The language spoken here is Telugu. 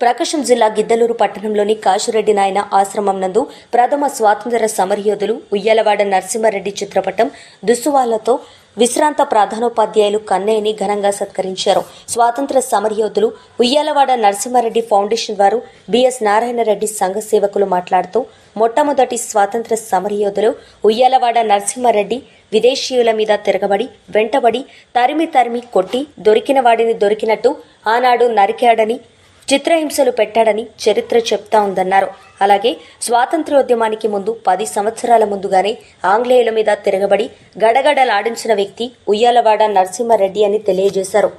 ప్రకాశం జిల్లా గిద్దలూరు పట్టణంలోని కాశిరెడ్డి నాయన ఆశ్రమం నందు ప్రథమ స్వాతంత్ర సమరయోధులు ఉయ్యాలవాడ నరసింహారెడ్డి చిత్రపటం దుస్సువాళ్ళతో విశ్రాంత ప్రధానోపాధ్యాయులు కన్నయ్యని ఘనంగా సత్కరించారు. స్వాతంత్ర సమరయోధులు ఉయ్యాలవాడ నరసింహారెడ్డి ఫౌండేషన్ వారు బిఎస్ నారాయణరెడ్డి సంఘ సేవకులు మాట్లాడుతూ మొట్టమొదటి స్వాతంత్ర సమరయోధులు ఉయ్యాలవాడ నరసింహారెడ్డి విదేశీయుల మీద తిరగబడి వెంటబడి తరిమి తరిమి కొట్టి దొరికిన వాడిని దొరికినట్టు ఆనాడు నరికాడని చిత్రహింసలు పెట్టాడని చరిత్ర చెప్తా ఉందన్నారు. అలాగే స్వాతంత్ర్యోద్యమానికి ముందు పది సంవత్సరాల ముందుగానే ఆంగ్లేయుల మీద తిరగబడి గడగడలాడించిన వ్యక్తి ఉయ్యాలవాడ నరసింహారెడ్డి అని తెలియజేశారు.